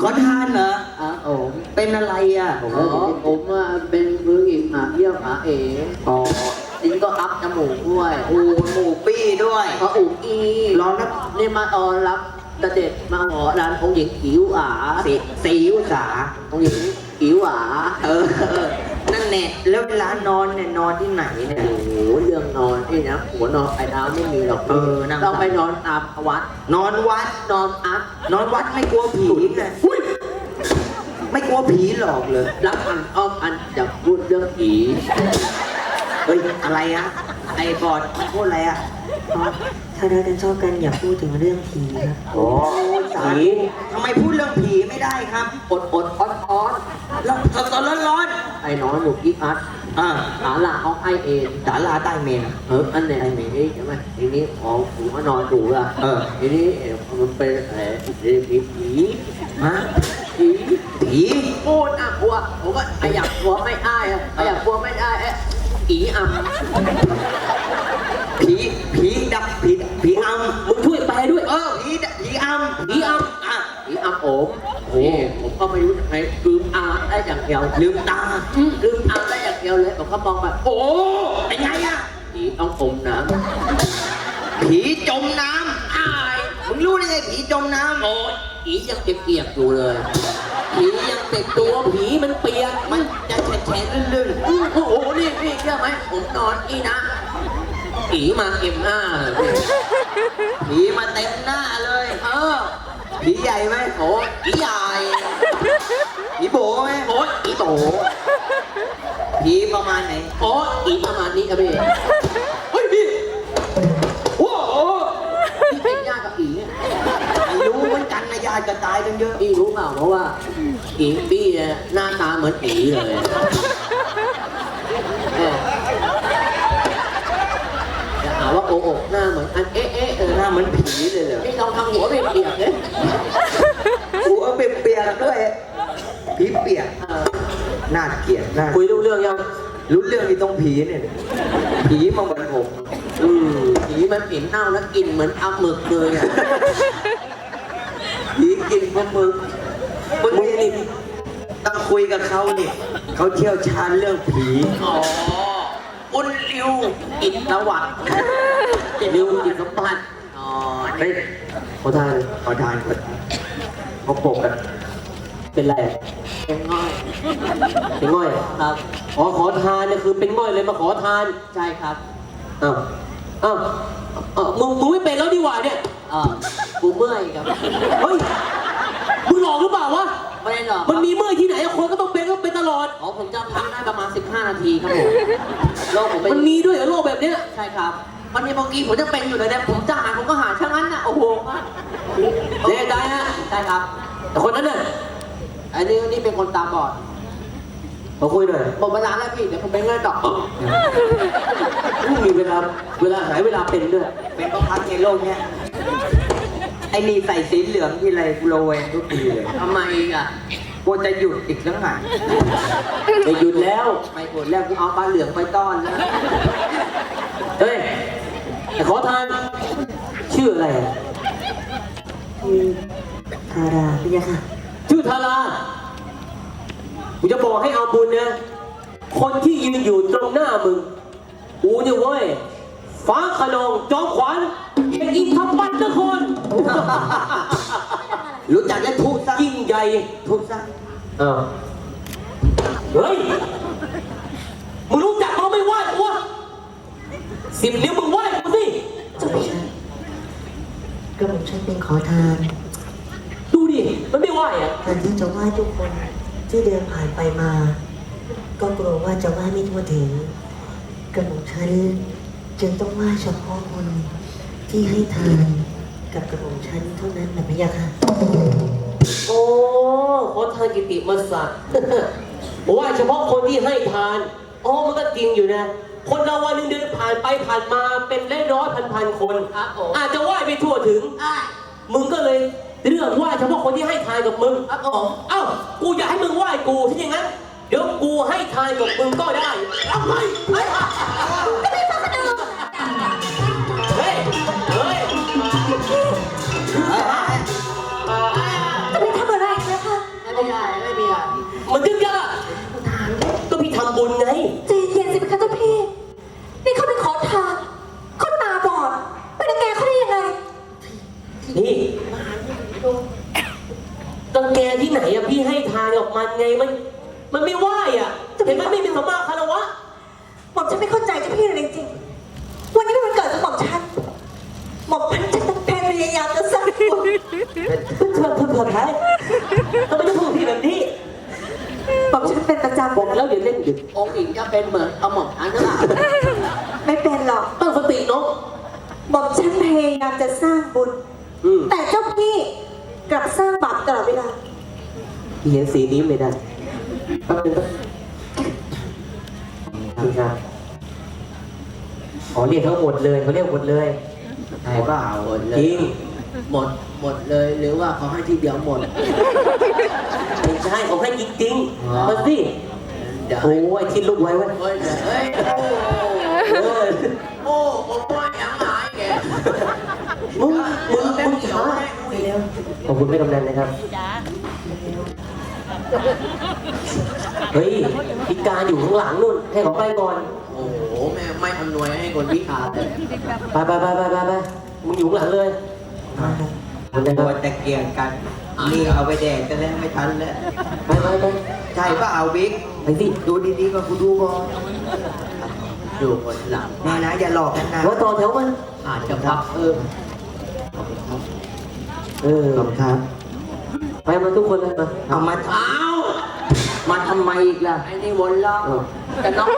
ขอทานเหรออะผมเป็นอะไรอะอ๋อผมอะเป็นมืออีกหาเยี่ยมหาเอ๋อ๋อจริงก็อัพจมูกด้วยอูหมูปี้ด้วยพออุกอีร้องนะนี่มาออนรับเสด็จมาหอร้านองค์หญิงอิ๋วอาสีสีอุสาองค์หญิงอิ๋วอาเออเออ นั่นแน่แล้วเวลานอนเนี่ยนอนที่ไหนเนี่ยโอ้โหเรื่องนอนนี่นะหัวนอนไอ้น้ำไม่มีหรอกเออนั่งต้องไปนอนอาบวัด นอนวัดนอนอัพนอนวัดไม่กลัวผีเลยไม่กลัวผีหลอกเลยรับอันอ้อมอันจะพูดเรื่องผีเฮ้ยอะไรอะไอ้บอดมันพูดอะไรอะอ๋อ ถ้ารักกันชอบกันอย่าพูดถึงเรื่องผีครับโอ้ยสาธุทำไมพูดเรื่องผีไม่ได้ครับ อดอดอ้อนอ้อนร้อนร้อนร้อนร้อนไอ้น้อยหนุกอีอัดอ่าหาลาเอาไอเองสาลาใต้เมนเอออันไหนไอ้เมนี่ใช่ไหมทีนี้พอผมก็นอนดูอะเออทีนี้เอ่อมันเป็นเอ่อเรื่องผีผีฮะผีผีโอ้น่ากลัวผมก็ขยับหัวไม่ได้อะขยับหัวไม่ได้เอ๊ะอีอ่ำ อำผีอ่ำอะผีอ่ำโอมโอ้ผมก็ไม่รู้ทำไมลืมอาได้อย่างเดียวลืมตาอืมลืมอาได้อย่างเดียวเลยผมก็มองแบบโอ้เป็นไงอะผีต้องอมน้ำผีจมน้อายำมึงรู้ได้ไงผีจมน้ำโอ้ยผียังเปียกๆอยู่เลยผียังเปียกตัวผีมันเปียกมันจะแฉะแฉะลื่นอืมโอ้โหนี่นี่เชื่อไหมผมนอนอีนะ ผีมาเอ็มหน้าเลยผีมาเต็มหน้าเลย เออผีใหญ่ไหมโอ้ผีใหญ่ผีโบไหมโอ้ผีโตผีประมาณไหนโอ้ผีประมาณนี้ครับพี่เฮ้ยพี่โอ้โหพี่เป็นญาติกับผีเนี่ยไม่รู้เหมือนกันนะญาติจะตายกันเยอะพี่รู้เปล่าเพราะว่าผีพี่เนี่ยหน้าตาเหมือนผีเลยเออ จะหาว่าโกหกหน้าเหมือนอันเอ๊ะเอ๊ะเออหน้าเหมือนผีเลยเหรอพี่ลองทำหัวเปียกๆเลยหัวเปียกๆด้วยผีเปียกเออน่าเกลียดน่าคุยรู้เรื่องยังรู้เรื่องที่ตรงผีเนี่ย ผีมาเหมือนผมอืมผีมันกลิ่นเน่าแล้วกลิ่นเหมือนเอาหมึกเลยอะผีกินปลาหมึกมึงนี่ต้องคุยกับเขานี่เขาเชี่ยวชาญเรื่องผีอ๋อ อุนลิวกลิ่นตะวัดกลิ่นริวกลิ่นสมบัติอ๋อเฮ้ยขอทานขอทานก่อนเขาปกกันเป็นไรเป็นง่อย เป็นง่อยครับอ๋อขอทานเนี่ยคือเป็นง่อยเลยมาขอทาน ใช่ครับอ้าวอ้าวอ้าวมึงมึงไม่เป็นแล้วดีกว่าเนี่ยเออกูเมื่อยครับ เฮ้ย มึงหลอกหรือเปล่าวะ ไม่ได้หรอกมันมีเมื่อยที่ไหนอะคนก็ต้องเป็นก็เป็นตลอด อ๋อผมจะพักได้ประมาณ 15 นาทีครับผม โรคผมเป็นมันมีด้วยเหรอโรคแบบเนี้ยใช่ครับวันนี้บางทีผมจะเป็นอยู่เลยเนี่ยผมจะหาผมก็หาช่างนั้นน่ะโอ้โหแน่ใจนะใช่ครับแต่คนนั้นน่ะอันนี้นี่เป็นคนตาบอดมาคุยหน่อยหมดเวลาแล้วพี่เดี๋ยวผมไปเงินดอกมึงมีเวลาเวลาหายเวลาเป็นด้วย เป็นเพราะพักในโลกเนี้ยไอ้นี่ใส่สีเหลืองที่ไรกูระแวงทุกทีเลยทำไมอะ กูจะหยุดอีกแล้วหายไม่หยุดแล้วไม่หมดแล้วกูเอาปลาเหลืองไปต้อนแล้วเฮ้ยแต่ขอทานชื่ออะไรอะคือทาราพี่ยะค่ะชื่อทารากูจะบอกให้เอาบุญนะคนที่ยืนอยู่ตรงหน้ามึงกูเนี่ยเว้ยฟ้าขนองจอมขวัญเป็นอินทปัตนคร รู้จักแล้วทุบซะยิ่งใหญ่ทุบซะอ้าวเฮ้ย มึงรู้จักเขาไม่ไหววะสิบนิ้วมึงไหวกูสิจบฉันก็ผมฉันเป็นขอทานดูดิ มันไม่ไหวอะแทนที่จะไหว้ทุกคนที่เดินผ่านไปมา ก็กลัวว่าจะไหว้ไม่ทั่วถึง กระหม่อมฉันจึงต้องไหว้เฉพาะคนที่ให้ทาน กับกระหม่อมฉันเท่านั้นนะพี่ยะค่ะ โอ้ขอทานกิติมศักดิ์ผมว่าเฉพาะคนที่ให้ทานอ๋อมันก็จริงอยู่นะ คนเราวันหนึ่งเดินผ่านไปผ่านมาเป็นร้อยร้อยพันพันๆคน ครับผมอาจจะไหว้ไม่ทั่วถึง อะมึงก็เลยเลือกไหว้เฉพาะคนที่ให้ทานกับมึง ครับผมเอ้า กูอยากให้มึงไหว้กูถ้าอย่างนั้น เดี๋ยวกูให้ทานกับมึงก็ได้ เอาไป ใจเย็นสิ จำบอกแล้วเดี๋ยวเล่นดึกองค์หญิงจะเป็นเหมือนเอาหม่อมฉันนั่นแหละไม่เป็นหรอกตั้งสติน้องบอกฉันพยายามจะสร้างบุญ อืมแต่เจ้าพี่กลับสร้างบาปตลอดเวลาพี่เห็นสีนี้ไม่ได้แป๊บนึงครับนี่ครับขอเรียกทั้งหมดเลยเขาเรียกหมดเลยใช่เปล่าหมดเลจย ริงหมดหมดเลยหรือว่าเขาให้ทีเดียวหมด ไม่ใช่เขาให้จริงๆมาสิ ดี๋ยวโอ้ยคิดลูกไว้ไว้เฮ้ยเดี๋ยวเฮ้ยโอ้เออโอ้ผมว่ายังหายแกมึงมึงมึงเดียวช้าให้คุยวขอบคุณแม่กำนันนะครับเฮ้ยพิการอยู่ข้างหลังนู่นให้เขาไปก่อนโอ้โหแม่ไม่อำนวยให้คนพิการเลยไปไปไปไปไปไปมึงอยู่ข้างหลังเลยมันจะตัวตะเกียงกันนี่เอาไปแดกกันแล้วไม่ทันแล้วไปไปไปใช่เปล่าบิ๊ก ไปสิดูดีๆก่อนกูดูก่อนดูคนหลังแม่นะ อย่าหลอกกันนะว่าต่อแถวมันอาจจะพักเออเออขอบคุณครับ ไปมาทุกคนเลยมาเอามาอ้าวมาทำไมอีกล่ะไอ้นี่วนรอบเออจะน้อง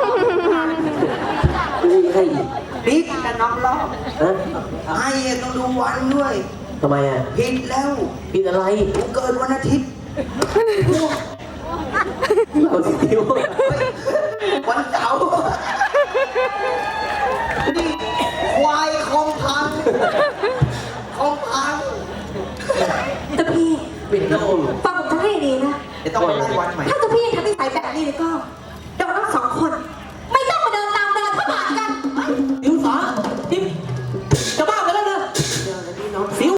อุ้ยให้อีกบิ๊กกันน้องรอบฮะไอ้ต้องดูวันด้วยทำไมอะผิดแล้วผิดอะไรกูเกิดวันอาทิตย์ เอาสิทิววันเสาร์นี่ควายคงพังคงพังเจ้าพี่ปิดโลกฟังผมทั้งให้ดีนะ เดี๋ยวต้องไปไล่วันใหม่ ถ้าเจ้าพี่ทำนิสัยแบบ